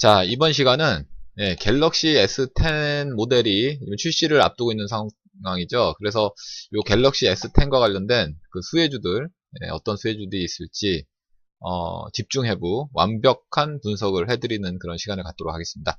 자, 이번 시간은 예, 갤럭시 S10 모델이 출시를 앞두고 있는 상황이죠. 그래서 이 갤럭시 S10과 관련된 그 수혜주들, 예, 어떤 수혜주들이 있을지 어, 집중해부 완벽한 분석을 해드리는 그런 시간을 갖도록 하겠습니다.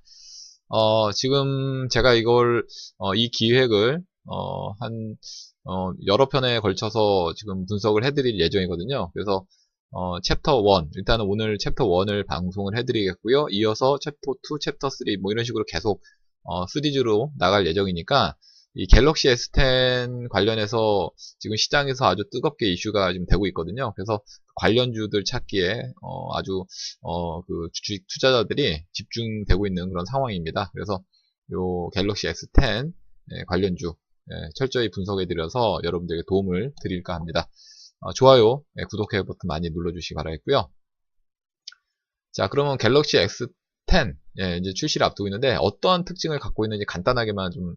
어, 지금 제가 이걸 어, 이 기획을 어, 한 어, 여러 편에 걸쳐서 지금 분석을 해드릴 예정이거든요. 그래서 어, 챕터 1 일단은 오늘 챕터 1을 방송을 해드리겠고요. 이어서 챕터 2, 챕터 3 뭐 이런 식으로 계속 어, 시리즈로 나갈 예정이니까 이 갤럭시 S10 관련해서 지금 시장에서 아주 뜨겁게 이슈가 지금 되고 있거든요. 그래서 관련주들 찾기에 어, 아주 어, 그 주식 투자자들이 집중되고 있는 그런 상황입니다. 그래서 요 갤럭시 S10 예, 관련주 예, 철저히 분석해 드려서 여러분들에게 도움을 드릴까 합니다. 어, 좋아요, 네, 구독해 버튼 많이 눌러주시기 바라겠고요. 자, 그러면 갤럭시 X10 예, 이제 출시를 앞두고 있는데 어떠한 특징을 갖고 있는지 간단하게만 좀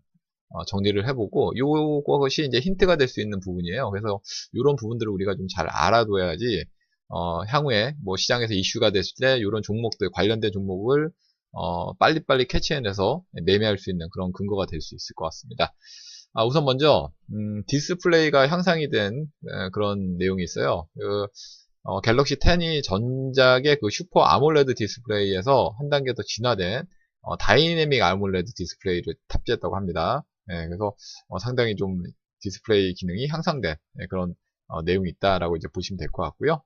어, 정리를 해보고 이것이 이제 힌트가 될 수 있는 부분이에요. 그래서 이런 부분들을 우리가 좀 잘 알아둬야지 어, 향후에 뭐 시장에서 이슈가 됐을 때 이런 종목들 관련된 종목을 어, 빨리빨리 캐치해내서 매매할 수 있는 그런 근거가 될 수 있을 것 같습니다. 아, 우선 먼저 음, 디스플레이가 향상이 된 에, 그런 내용이 있어요. 그, 어, 갤럭시 10이 전작의 그 슈퍼 아몰레드 디스플레이에서 한 단계 더 진화된 어, 다이내믹 아몰레드 디스플레이를 탑재했다고 합니다. 예, 그래서 어, 상당히 좀 디스플레이 기능이 향상된 예, 그런 어, 내용이 있다라고 이제 보시면 될 것 같고요.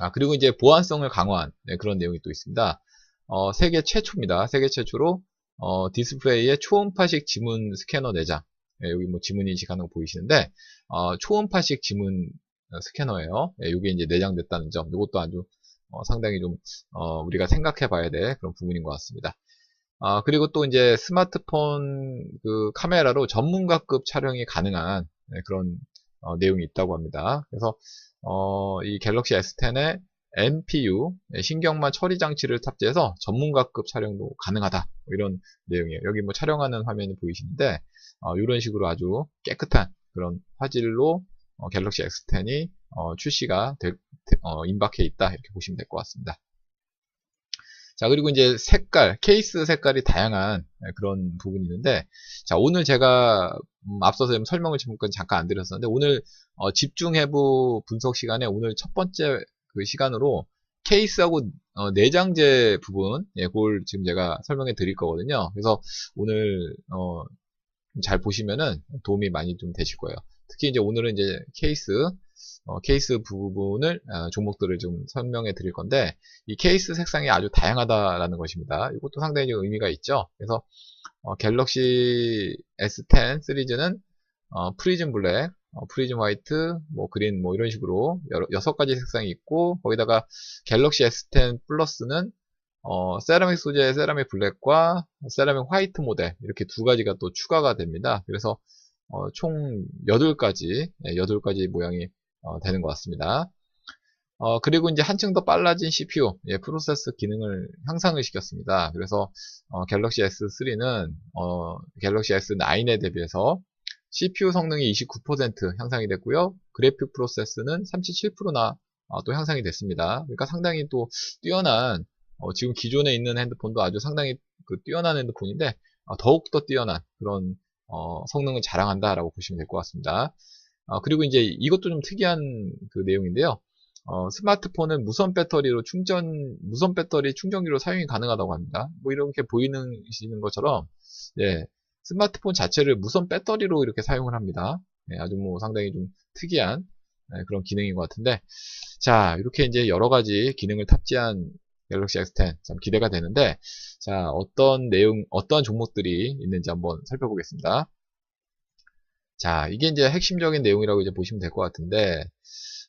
아 그리고 이제 보안성을 강화한 예, 그런 내용이 또 있습니다. 어, 세계 최초입니다. 세계 최초로 어, 디스플레이에 초음파식 지문 스캐너 내장 예, 여기 뭐 지문 인식하는 거 보이시는데 어, 초음파식 지문 스캐너예요. 예, 이게 이제 내장됐다는 점, 이것도 아주 어, 상당히 좀 어, 우리가 생각해 봐야 될 그런 부분인 것 같습니다. 아, 그리고 또 이제 스마트폰 그 카메라로 전문가급 촬영이 가능한 네, 그런 어, 내용이 있다고 합니다. 그래서 어, 이 갤럭시 S10에 NPU 네, 신경만 처리 장치를 탑재해서 전문가급 촬영도 가능하다 뭐 이런 내용이에요. 여기 뭐 촬영하는 화면이 보이시는데 어, 이런 식으로 아주 깨끗한 그런 화질로 어, 갤럭시 X10이 어, 출시가 되, 어, 임박해 있다 이렇게 보시면 될 것 같습니다. 자 그리고 이제 색깔 케이스 색깔이 다양한 그런 부분이 있는데 자 오늘 제가 음, 앞서서 설명을 잠깐 잠깐 안 드렸었는데 오늘 어, 집중해부 분석 시간에 오늘 첫 번째 그 시간으로 케이스하고 어, 내장재 부분 예, 그걸 지금 제가 설명해 드릴 거거든요 그래서 오늘 어, 잘 보시면은 도움이 많이 좀 되실 거예요 특히 이제 오늘은 이제 케이스 어, 케이스 부분을 어, 종목들을 좀 설명해 드릴 건데 이 케이스 색상이 아주 다양하다라는 것입니다. 이것도 상당히 의미가 있죠. 그래서 어, 갤럭시 S10 시리즈는 어, 프리즘 블랙, 어, 프리즘 화이트, 뭐 그린 뭐 이런 식으로 여섯 가지 색상이 있고 거기다가 갤럭시 S10 플러스는 어, 세라믹 소재의 세라믹 블랙과 세라믹 화이트 모델 이렇게 두 가지가 또 추가가 됩니다. 그래서 어, 총 8가지, 예, 8가지 모양이 어, 되는 것 같습니다. 어, 그리고 이제 한층 더 빨라진 CPU, 예, 프로세스 기능을 향상을 시켰습니다. 그래서 어, 갤럭시 S3는 어, 갤럭시 S9에 대비해서 CPU 성능이 29% 향상이 됐고요. 그래픽 프로세스는 37%나 어, 또 향상이 됐습니다. 그러니까 상당히 또 뛰어난 어, 지금 기존에 있는 핸드폰도 아주 상당히 그 뛰어난 핸드폰인데 어, 더욱더 뛰어난 그런 어, 성능을 자랑한다라고 보시면 될 것 같습니다. 어, 그리고 이제 이것도 좀 특이한 그 내용인데요. 어, 스마트폰은 무선 배터리로 충전, 무선 배터리 충전기로 사용이 가능하다고 합니다. 뭐 이렇게 보이는 것처럼, 예, 스마트폰 자체를 무선 배터리로 이렇게 사용을 합니다. 예, 아주 뭐 상당히 좀 특이한 예, 그런 기능인 것 같은데, 자, 이렇게 이제 여러 가지 기능을 탑재한 갤럭시 X10 참 기대가 되는데, 자, 어떤 내용, 어떤 종목들이 있는지 한번 살펴보겠습니다. 자, 이게 이제 핵심적인 내용이라고 이제 보시면 될 것 같은데,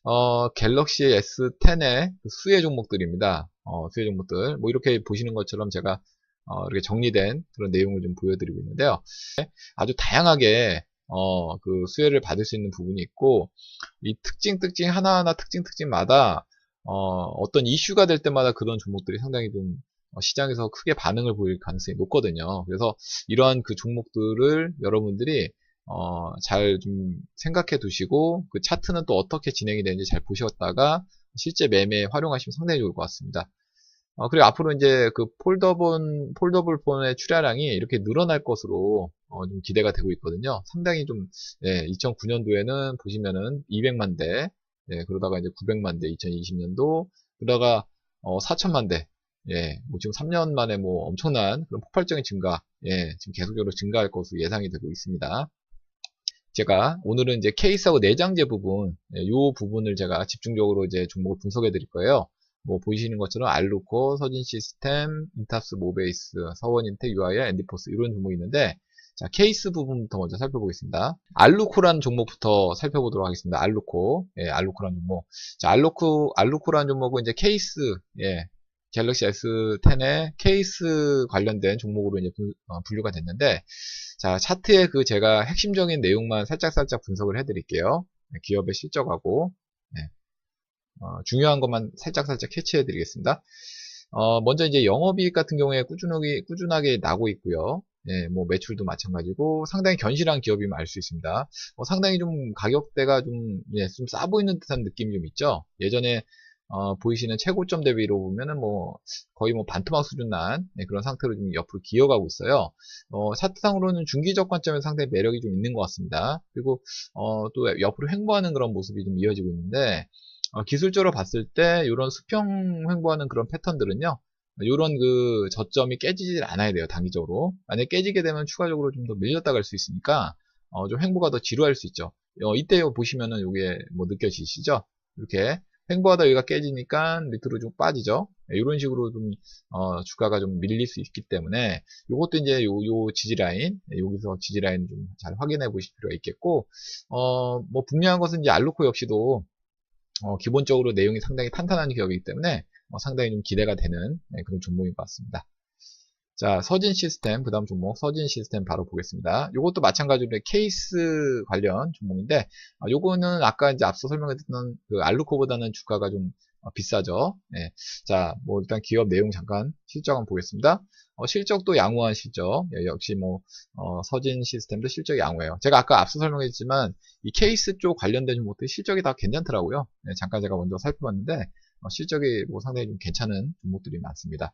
어, 갤럭시 S10의 그 수혜 종목들입니다. 어, 수혜 종목들. 뭐 이렇게 보시는 것처럼 제가 어, 이렇게 정리된 그런 내용을 좀 보여드리고 있는데요. 아주 다양하게 어, 그 수혜를 받을 수 있는 부분이 있고, 이 특징 특징 하나하나 특징 특징마다 어, 어떤 이슈가 될 때마다 그런 종목들이 상당히 좀 어, 시장에서 크게 반응을 보일 가능성이 높거든요. 그래서 이러한 그 종목들을 여러분들이 어, 잘 좀 생각해 두시고 그 차트는 또 어떻게 진행이 되는지 잘 보셨다가 실제 매매에 활용하시면 상당히 좋을 것 같습니다. 어, 그리고 앞으로 이제 그 폴더본, 폴더블 폰의 출하량이 이렇게 늘어날 것으로 어, 좀 기대가 되고 있거든요. 상당히 좀, 예, 2009년도에는 보시면은 200만 대, 예, 그러다가 이제 900만 대 2020년도, 그러다가 어, 4천만 대, 예, 뭐 지금 3년 만에 뭐 엄청난 그런 폭발적인 증가, 예, 지금 계속적으로 증가할 것으로 예상이 되고 있습니다. 제가 오늘은 이제 케이스하고 내장재 부분, 예, 요 부분을 제가 집중적으로 이제 종목을 분석해 드릴 거예요. 뭐 보시는 것처럼 알루코, 서진 시스템, 인탑스 모베이스, 서원인텍, 유아이아, 앤디포스 이런 종목이 있는데 자 케이스 부분부터 먼저 살펴보겠습니다. 알루코라는 종목부터 살펴보도록 하겠습니다. 알루코, 예, 알루코라는 종목. 자 알루코, 알루코라는 종목은 이제 케이스, 예, 갤럭시 S10의 케이스 관련된 종목으로 이제 분, 어, 분류가 됐는데 자 차트의 그 제가 핵심적인 내용만 살짝살짝 분석을 해드릴게요. 네, 기업의 실적하고 네. 어, 중요한 것만 살짝살짝 캐치해 드리겠습니다. 어, 먼저 이제 영업이익 같은 경우에 꾸준하게, 꾸준하게 나고 있고요. 예, 뭐 매출도 마찬가지고 상당히 견실한 기업임을 알 수 있습니다. 어, 상당히 좀 가격대가 좀, 예, 좀 싸 보이는 듯한 느낌이 좀 있죠. 예전에 어, 보이시는 최고점 대비로 보면은 뭐 거의 뭐 반토막 수준 난 네, 그런 상태로 좀 옆으로 기어가고 있어요. 어, 차트상으로는 중기적 관점에서 상당히 매력이 좀 있는 것 같습니다. 그리고 어, 또 옆으로 횡보하는 그런 모습이 좀 이어지고 있는데 어, 기술적으로 봤을 때 이런 수평 횡보하는 그런 패턴들은요. 이런 그 저점이 깨지질 않아야 돼요 단기적으로. 만약 깨지게 되면 추가적으로 좀 더 밀렸다 갈 수 있으니까 어, 좀 횡보가 더 지루할 수 있죠. 어, 이때 보시면은 이게 뭐 느껴지시죠? 이렇게 횡보하다 여기가 깨지니까 밑으로 좀 빠지죠? 이런 식으로 좀 어, 주가가 좀 밀릴 수 있기 때문에 이것도 이제 요, 요 지지라인 여기서 지지라인 좀 잘 확인해 보실 필요가 있겠고 어, 뭐 분명한 것은 이제 알루코 역시도 어, 기본적으로 내용이 상당히 탄탄한 기업이기 때문에 어, 상당히 좀 기대가 되는 네, 그런 종목인 것 같습니다. 자, 서진 시스템, 그 다음 종목 서진 시스템 바로 보겠습니다. 이것도 마찬가지로 케이스 관련 종목인데, 어, 요거는 아까 이제 앞서 설명했던 그 알루코보다는 주가가 좀 어, 비싸죠. 네. 자, 뭐 일단 기업 내용 잠깐 실적 한번 보겠습니다. 어, 실적도 양호한 실적. 예, 역시 뭐 어, 서진 시스템도 실적이 양호해요. 제가 아까 앞서 설명했지만 이 케이스 쪽 관련된 종목들 실적이 다 괜찮더라고요. 네, 잠깐 제가 먼저 살펴봤는데 어, 실적이 뭐 상당히 좀 괜찮은 종목들이 많습니다.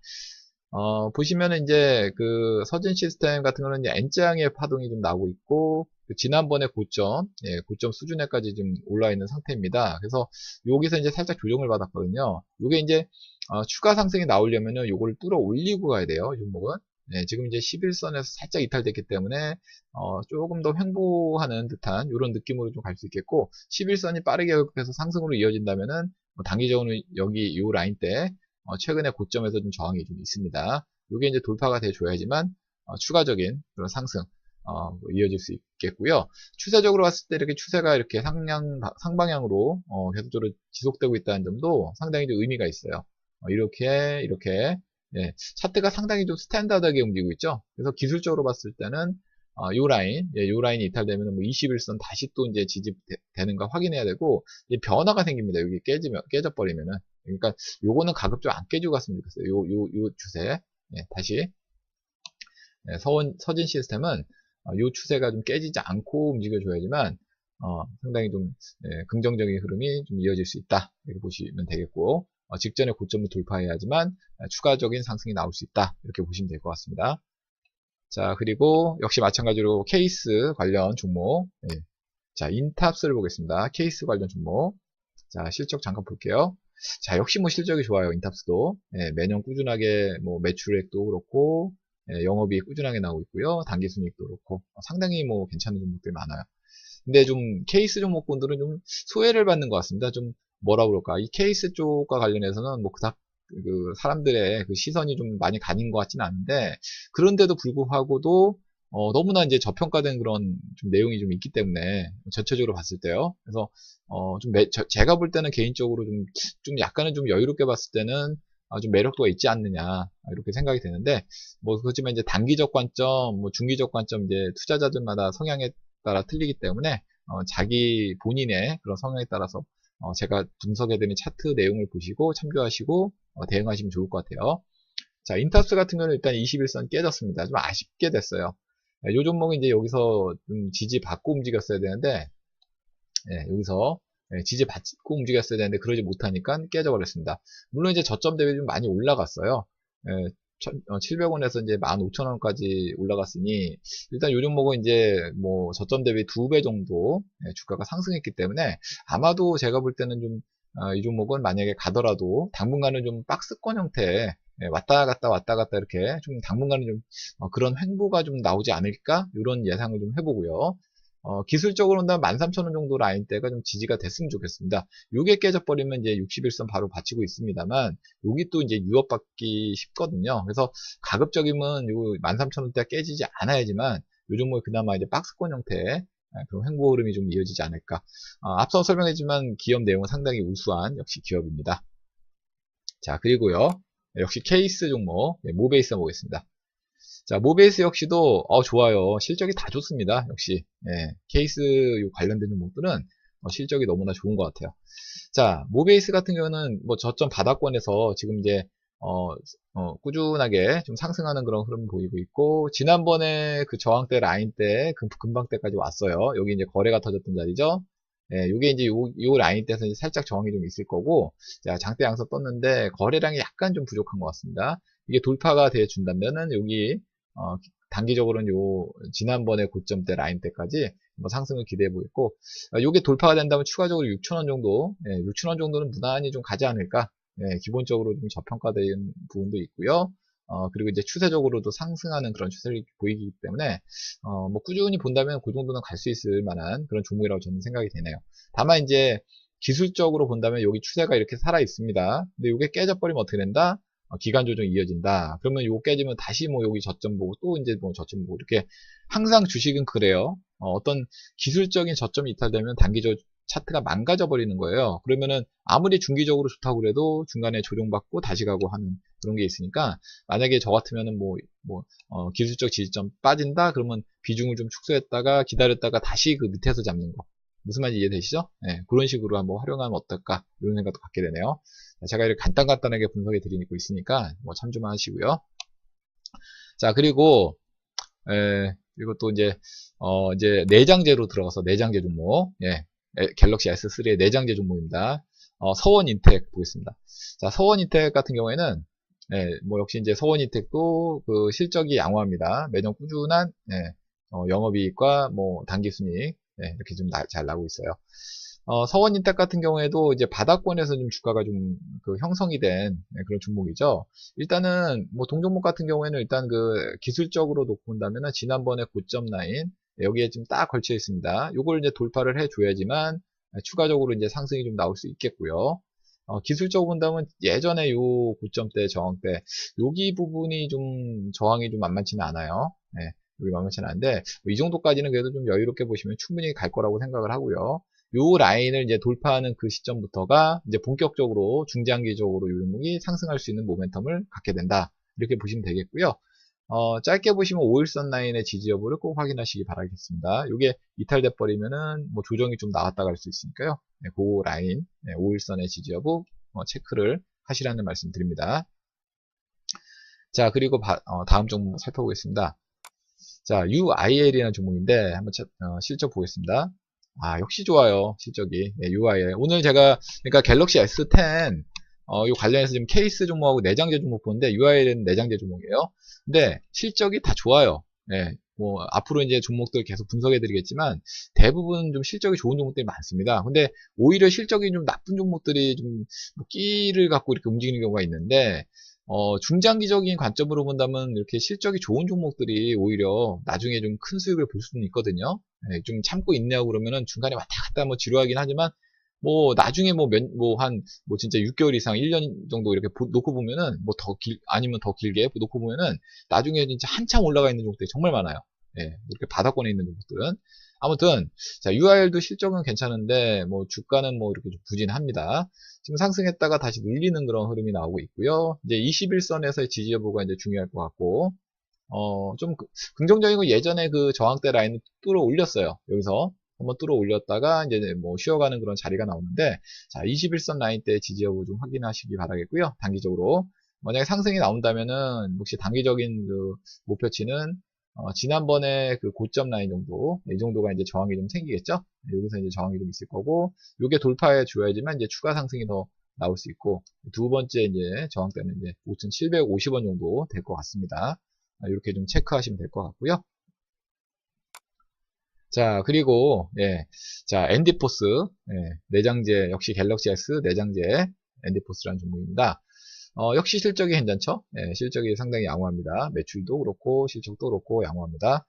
어, 보시면은 이제 그 서진 시스템 같은 거는 이제 N자형의 파동이 좀 나오고 있고 그 지난번에 고점, 예, 고점 수준에까지 좀 올라 있는 상태입니다. 그래서 여기서 이제 살짝 조정을 받았거든요. 이게 이제 어, 추가 상승이 나오려면은 요거를 뚫어 올리고 가야 돼요. 종목은. 네, 지금 이제 11선에서 살짝 이탈됐기 때문에 어, 조금 더 횡보하는 듯한 이런 느낌으로 좀 갈 수 있겠고 11선이 빠르게 급해서 상승으로 이어진다면은 뭐 단기적으로 여기 이 라인 때 어, 최근에 고점에서 좀 저항이 좀 있습니다. 이게 이제 돌파가 돼줘야지만 어, 추가적인 그런 상승 어, 뭐 이어질 수 있겠고요. 추세적으로 봤을 때 이렇게 추세가 이렇게 상량, 상방향으로 어, 계속적으로 지속되고 있다는 점도 상당히 좀 의미가 있어요. 어, 이렇게 이렇게 예, 차트가 상당히 좀 스탠다드하게 움직이고 있죠. 그래서 기술적으로 봤을 때는 어, 요 라인, 예, 요 라인이 이탈되면 뭐 21선 다시 또 이제 지지되는가 확인해야 되고 변화가 생깁니다. 여기 깨지면 깨져버리면은 그러니까 요거는 가급적 안 깨지고 갔으면 좋겠어요. 요 요 요 추세 예, 다시 예, 서원 서진 시스템은 어, 요 추세가 좀 깨지지 않고 움직여줘야지만 어, 상당히 좀 예, 긍정적인 흐름이 좀 이어질 수 있다 이렇게 보시면 되겠고 어, 직전에 고점을 돌파해야지만 어, 추가적인 상승이 나올 수 있다 이렇게 보시면 될 것 같습니다. 자 그리고 역시 마찬가지로 케이스 관련 종목 예. 자 인탑스를 보겠습니다. 케이스 관련 종목 자 실적 잠깐 볼게요. 자 역시 뭐 실적이 좋아요 인탑스도 예, 매년 꾸준하게 뭐 매출액도 그렇고 예, 영업이익 꾸준하게 나오고 있고요 단기 순이익도 그렇고 어, 상당히 뭐 괜찮은 종목들이 많아요. 근데 좀 케이스 종목군들은 좀 소외를 받는 것 같습니다. 좀 뭐라 그럴까 이 케이스 쪽과 관련해서는 뭐 그닥 그 사람들의 그 시선이 좀 많이 가는 것 같지는 않은데 그런데도 불구하고도 어, 너무나 이제 저평가된 그런 좀 내용이 좀 있기 때문에 전체적으로 봤을 때요. 그래서 어, 좀 제가 볼 때는 개인적으로 좀, 좀 약간은 좀 여유롭게 봤을 때는 아, 좀 매력도가 있지 않느냐 이렇게 생각이 되는데 뭐 그렇지만 이제 단기적 관점, 뭐 중기적 관점 이제 투자자들마다 성향에 따라 틀리기 때문에 어, 자기 본인의 그런 성향에 따라서 어, 제가 분석해드린 차트 내용을 보시고 참조하시고 어, 대응하시면 좋을 것 같아요. 자, 인터스 같은 경우는 일단 21선 깨졌습니다. 좀 아쉽게 됐어요. 이 종목은 이제 여기서 좀 지지 받고 움직였어야 되는데, 예, 여기서 예, 지지 받고 움직였어야 되는데 그러지 못하니까 깨져버렸습니다. 물론 이제 저점 대비 좀 많이 올라갔어요. 예, 700원에서 어, 이제 15,000원까지 올라갔으니 일단 요 종목은 이제 뭐 저점 대비 두 배 정도 예, 주가가 상승했기 때문에 아마도 제가 볼 때는 좀이 어, 종목은 만약에 가더라도 당분간은 좀 박스권 형태 예, 왔다 갔다 왔다 갔다 이렇게 좀 당분간은 좀 어, 그런 횡보가 좀 나오지 않을까 이런 예상을 좀 해보고요. 어, 기술적으로 는 13,000원 정도 라인대가 좀 지지가 됐으면 좋겠습니다. 요게 깨져버리면 이제 61선 바로 받치고 있습니다만, 여기 또 이제 유업받기 쉽거든요. 그래서 가급적이면 요 13,000원대가 깨지지 않아야지만, 요 종목이 그나마 이제 박스권 형태의 아, 그런 횡보 흐름이 좀 이어지지 않을까. 어, 앞서 설명했지만 기업 내용은 상당히 우수한 역시 기업입니다. 자, 그리고요. 역시 케이스 종목, 네, 모베이스 보겠습니다. 자, 모베이스 역시도 어, 좋아요. 실적이 다 좋습니다. 역시 예, 케이스 관련된 종목들은 어, 실적이 너무나 좋은 것 같아요. 자, 모베이스 같은 경우는 뭐 저점 바닥권에서 지금 이제 어, 어, 꾸준하게 좀 상승하는 그런 흐름 보이고 있고 지난번에 그 저항대 라인 때 금, 금방 때까지 왔어요. 여기 이제 거래가 터졌던 자리죠. 예, 요게 이제 요, 요 라인 때에서 이제 살짝 저항이 좀 있을 거고, 자, 장대 양서 떴는데, 거래량이 약간 좀 부족한 것 같습니다. 이게 돌파가 돼 준다면은, 여기, 어, 단기적으로는 요 지난번에 고점대 라인 때까지 뭐 상승을 기대해 보겠고 어, 요게 돌파가 된다면 추가적으로 6천원 정도 예, 6천원 정도는 무난히 좀 가지 않을까? 예, 기본적으로 좀 저평가된 부분도 있고요. 어, 그리고 이제 추세적으로도 상승하는 그런 추세를 보이기 때문에 어, 뭐 꾸준히 본다면 그 정도는 갈 수 있을 만한 그런 종목이라고 저는 생각이 되네요. 다만 이제 기술적으로 본다면 여기 추세가 이렇게 살아 있습니다. 근데 이게 깨져버리면 어떻게 된다? 어, 기간 조정이 이어진다. 그러면 요거 깨지면 다시 뭐 여기 저점 보고 또 이제 뭐 저점 보고 이렇게 항상 주식은 그래요. 어, 떤 기술적인 저점이 이탈되면 단기적 차트가 망가져 버리는 거예요. 그러면은 아무리 중기적으로 좋다고 그래도 중간에 조정받고 다시 가고 하는 그런 게 있으니까 만약에 저 같으면은 뭐, 뭐, 어, 기술적 지지점 빠진다? 그러면 비중을 좀 축소했다가 기다렸다가 다시 그 밑에서 잡는 거. 무슨 말인지 이해되시죠? 네, 그런 식으로 한번 활용하면 어떨까? 이런 생각도 갖게 되네요. 제가 이렇게 간단간단하게 분석해 드리고 있으니까 뭐 참조만 하시고요. 자 그리고 에, 그리고 또 이제 어 이제 내장재로 들어가서 내장재 종목 예 갤럭시 S3의 내장재 종목입니다. 어, 서원인텍 보겠습니다. 자 서원인텍 같은 경우에는 예, 뭐 역시 이제 서원인텍도 그 실적이 양호합니다. 매년 꾸준한 예, 어, 영업이익과 뭐 단기순이익 예, 이렇게 좀 잘 나고 있어요. 어, 서원인텍 같은 경우에도 이제 바닥권에서 좀 주가가 좀 그 형성이 된 네, 그런 종목이죠. 일단은 뭐 동종목 같은 경우에는 일단 그 기술적으로 놓고 본다면은 지난번에 고점 라인 네, 여기에 지금 딱 걸쳐 있습니다. 요걸 이제 돌파를 해줘야지만 추가적으로 이제 상승이 좀 나올 수 있겠고요. 어, 기술적으로 본다면 예전에 요 고점 대 저항 때 여기 부분이 좀 저항이 좀 만만치는 않아요. 네, 여기 만만치는 않은데 뭐 이 정도까지는 그래도 좀 여유롭게 보시면 충분히 갈 거라고 생각을 하고요. 요 라인을 이제 돌파하는 그 시점부터가 이제 본격적으로 중장기적으로 요 종목이 상승할 수 있는 모멘텀을 갖게 된다. 이렇게 보시면 되겠고요. 어, 짧게 보시면 5일선 라인의 지지 여부를 꼭 확인하시기 바라겠습니다. 이게 이탈돼 버리면은 뭐 조정이 좀 나왔다 갈 수 있으니까요. 네, 그 라인 네, 5일선의 지지 여부 어, 체크를 하시라는 말씀 드립니다. 자 그리고 바, 어, 다음 종목 살펴보겠습니다. 자 UIL이라는 종목인데 한번 차, 어, 실적 보겠습니다. 아, 역시 좋아요. 실적이. 네, UI. 오늘 제가, 그러니까 갤럭시 S10, 어, 요 관련해서 지금 케이스 종목하고 내장재 종목 보는데, UI는 내장재 종목이에요. 근데 실적이 다 좋아요. 네, 뭐, 앞으로 이제 종목들 계속 분석해 드리겠지만, 대부분 좀 실적이 좋은 종목들이 많습니다. 근데 오히려 실적이 좀 나쁜 종목들이 좀, 뭐 끼를 갖고 이렇게 움직이는 경우가 있는데, 어, 중장기적인 관점으로 본다면 이렇게 실적이 좋은 종목들이 오히려 나중에 좀 큰 수익을 볼 수는 있거든요. 네, 좀 참고 있냐고 그러면은 중간에 왔다 갔다 뭐 지루하긴 하지만 뭐 나중에 뭐 몇 뭐 한뭐 뭐 진짜 6개월 이상 1년 정도 이렇게 보, 놓고 보면은 뭐 더 길 아니면 더 길게 놓고 보면은 나중에 진짜 한참 올라가 있는 종목들이 정말 많아요. 예, 네, 이렇게 바닥권에 있는 종목들은 아무튼 자 UR도 실적은 괜찮은데 뭐 주가는 뭐 이렇게 좀 부진합니다. 지금 상승했다가 다시 눌리는 그런 흐름이 나오고 있고요. 이제 21선에서의 지지 여부가 이제 중요할 것 같고 어, 좀 그, 긍정적인 건 예전에 그 저항대 라인을 뚫어 올렸어요. 여기서 한번 뚫어 올렸다가 이제 뭐 쉬어가는 그런 자리가 나오는데 자 21선 라인 때 지지 여부 좀 확인하시기 바라겠고요. 단기적으로 만약에 상승이 나온다면은 혹시 단기적인 그 목표치는 어, 지난번에 그 고점 라인 정도, 이 정도가 이제 저항이 좀 생기겠죠? 네, 여기서 이제 저항이 좀 있을 거고, 요게 돌파해 줘야지만 이제 추가 상승이 더 나올 수 있고, 두 번째 이제 저항대는 이제 5,750원 정도 될 것 같습니다. 이렇게 좀 체크하시면 될 것 같고요. 자, 그리고, 예, 자, 엔디포스, 예, 내장재, 역시 갤럭시 S 내장재 엔디포스라는 종목입니다. 어, 역시 실적이 괜찮죠? 예, 실적이 상당히 양호합니다. 매출도 그렇고, 실적도 그렇고, 양호합니다.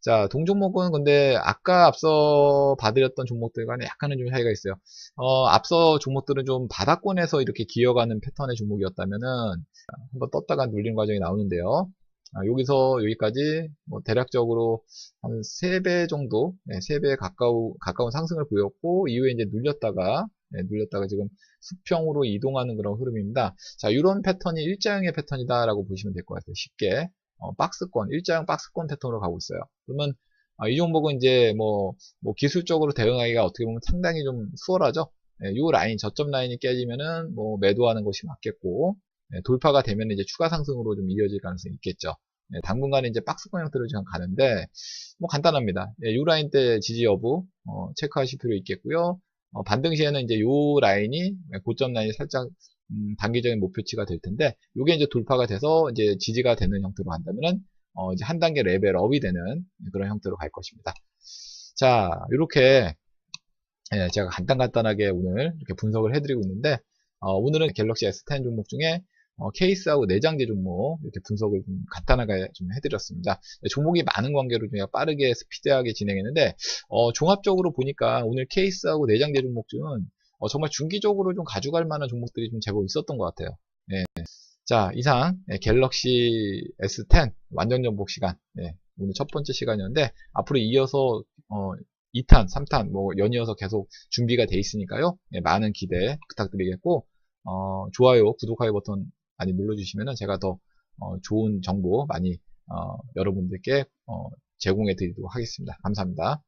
자, 동종목은 근데 아까 앞서 봐드렸던 종목들과는 약간은 좀 차이가 있어요. 어, 앞서 종목들은 좀 바닥권에서 이렇게 기어가는 패턴의 종목이었다면은 한번 떴다가 눌리는 과정이 나오는데요. 아, 여기서 여기까지 뭐 대략적으로 한 3배 정도, 네, 3배 가까운, 가까운 상승을 보였고, 이후에 이제 눌렸다가, 네, 눌렸다가 지금 수평으로 이동하는 그런 흐름입니다. 자, 이런 패턴이 일자형의 패턴이다라고 보시면 될 것 같아요. 쉽게. 어, 박스권, 일자형 박스권 패턴으로 가고 있어요. 그러면 아, 이 종목은 이제 뭐, 뭐, 기술적으로 대응하기가 어떻게 보면 상당히 좀 수월하죠. 네, 이 라인, 저점 라인이 깨지면은 뭐 매도하는 것이 맞겠고, 네, 돌파가 되면 이제 추가 상승으로 좀 이어질 가능성이 있겠죠. 네, 당분간은 이제 박스권 형태로 지금 가는데, 뭐 간단합니다. 네, 이 라인 때 지지 여부, 어, 체크하실 필요 있겠고요. 어, 반등 시에는 이제 이 라인이, 고점 라인이 살짝, 음, 단기적인 목표치가 될 텐데, 이게 이제 돌파가 돼서 이제 지지가 되는 형태로 간다면은, 어, 이제 한 단계 레벨업이 되는 그런 형태로 갈 것입니다. 자, 이렇게, 예, 제가 간단간단하게 오늘 이렇게 분석을 해드리고 있는데, 어, 오늘은 갤럭시 S10 종목 중에 어, 케이스하고 내장재 종목 이렇게 분석을 좀 간단하게 좀 해드렸습니다. 네, 종목이 많은 관계로 저희가 빠르게 스피드하게 진행했는데 어, 종합적으로 보니까 오늘 케이스하고 내장재 종목 중은 어, 정말 중기적으로 좀 가져갈 만한 종목들이 좀 제법 있었던 것 같아요. 네. 자 이상 네, 갤럭시 S10 완전 정복 시간 네, 오늘 첫 번째 시간이었는데 앞으로 이어서 어, 2탄, 3탄 뭐 연이어서 계속 준비가 돼 있으니까요. 네, 많은 기대 부탁드리겠고 어, 좋아요, 구독하기 버튼 많이 눌러주시면 제가 더 어, 좋은 정보 많이 어, 여러분들께 어, 제공해 드리도록 하겠습니다. 감사합니다.